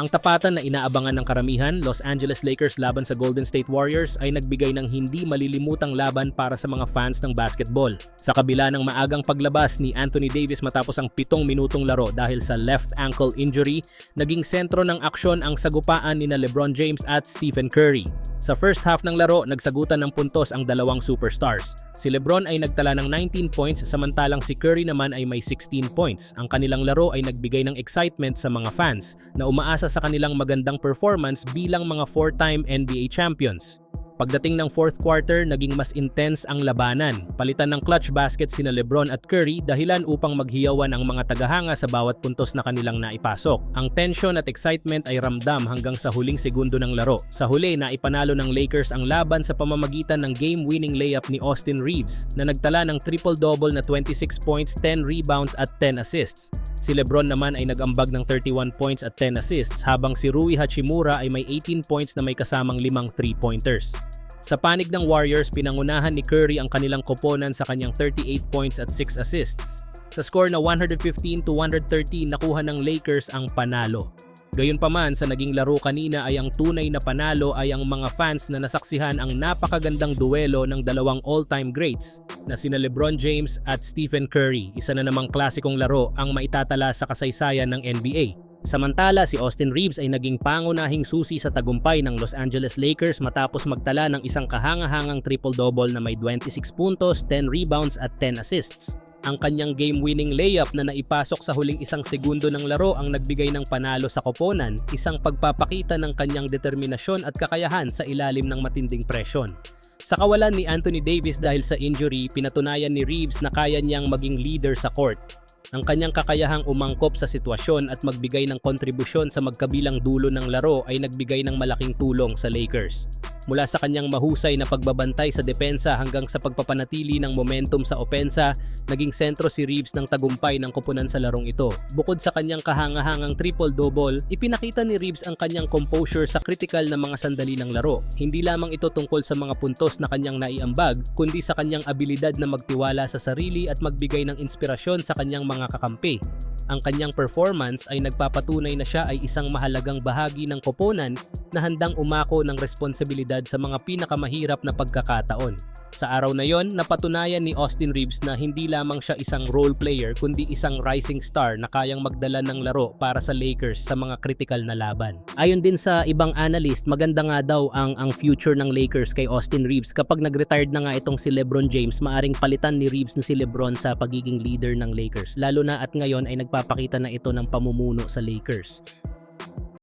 Ang tapatan na inaabangan ng karamihan, Los Angeles Lakers laban sa Golden State Warriors ay nagbigay ng hindi malilimutang laban para sa mga fans ng basketball. Sa kabila ng maagang paglabas ni Anthony Davis matapos ang pitong minutong laro dahil sa left ankle injury, naging sentro ng aksyon ang sagupaan ni na LeBron James at Stephen Curry. Sa first half ng laro, nagsagutan ng puntos ang dalawang superstars. Si LeBron ay nagtala ng 19 points samantalang si Curry naman ay may 16 points. Ang kanilang laro ay nagbigay ng excitement sa mga fans na umaasa sa kanilang magandang performance bilang mga four-time NBA champions. Pagdating ng fourth quarter, naging mas intense ang labanan. Palitan ng clutch basket sina LeBron at Curry dahilan upang maghiyawan ang mga tagahanga sa bawat puntos na kanilang naipasok. Ang tension at excitement ay ramdam hanggang sa huling segundo ng laro. Sa huli, naipanalo ng Lakers ang laban sa pamamagitan ng game-winning layup ni Austin Reeves na nagtala ng triple-double na 26 points, 10 rebounds at 10 assists. Si LeBron naman ay nag-ambag ng 31 points at 10 assists habang si Rui Hachimura ay may 18 points na may kasamang limang 3-pointers. Sa panig ng Warriors, pinangunahan ni Curry ang kanilang koponan sa kanyang 38 points at 6 assists. Sa score na 115 to 113, nakuha ng Lakers ang panalo. Gayunpaman sa naging laro kanina ay ang tunay na panalo ay ang mga fans na nasaksihan ang napakagandang duelo ng dalawang all-time greats na sina LeBron James at Stephen Curry. Isa na namang klasikong laro ang maitatala sa kasaysayan ng NBA. Samantala, si Austin Reeves ay naging pangunahing susi sa tagumpay ng Los Angeles Lakers matapos magtala ng isang kahangahangang triple-double na may 26 puntos, 10 rebounds at 10 assists. Ang kanyang game-winning layup na naipasok sa huling isang segundo ng laro ang nagbigay ng panalo sa koponan, isang pagpapakita ng kanyang determinasyon at kakayahan sa ilalim ng matinding presyon. Sa kawalan ni Anthony Davis dahil sa injury, pinatunayan ni Reeves na kaya niyang maging leader sa court. Ang kanyang kakayahang umangkop sa sitwasyon at magbigay ng kontribusyon sa magkabilang dulo ng laro ay nagbigay ng malaking tulong sa Lakers. Mula sa kanyang mahusay na pagbabantay sa depensa hanggang sa pagpapanatili ng momentum sa opensa, naging sentro si Reeves ng tagumpay ng koponan sa larong ito. Bukod sa kanyang kahangahangang triple-double, ipinakita ni Reeves ang kanyang composure sa critical na mga sandali ng laro. Hindi lamang ito tungkol sa mga puntos na kanyang naiambag, kundi sa kanyang abilidad na magtiwala sa sarili at magbigay ng inspirasyon sa kanyang mga kakampi. Ang kanyang performance ay nagpapatunay na siya ay isang mahalagang bahagi ng koponan na handang umako ng responsibilidad sa mga pinakamahirap na pagkakataon. Sa araw na yon, napatunayan ni Austin Reeves na hindi lamang siya isang role player kundi isang rising star na kayang magdala ng laro para sa Lakers sa mga critical na laban. Ayon din sa ibang analyst, maganda nga daw ang ang future ng Lakers kay Austin Reeves kapag nag-retired na nga itong si LeBron James, maaring palitan ni Reeves na si LeBron sa pagiging leader ng Lakers. Lalo na at ngayon ay nagpapakita na ito ng pamumuno sa Lakers.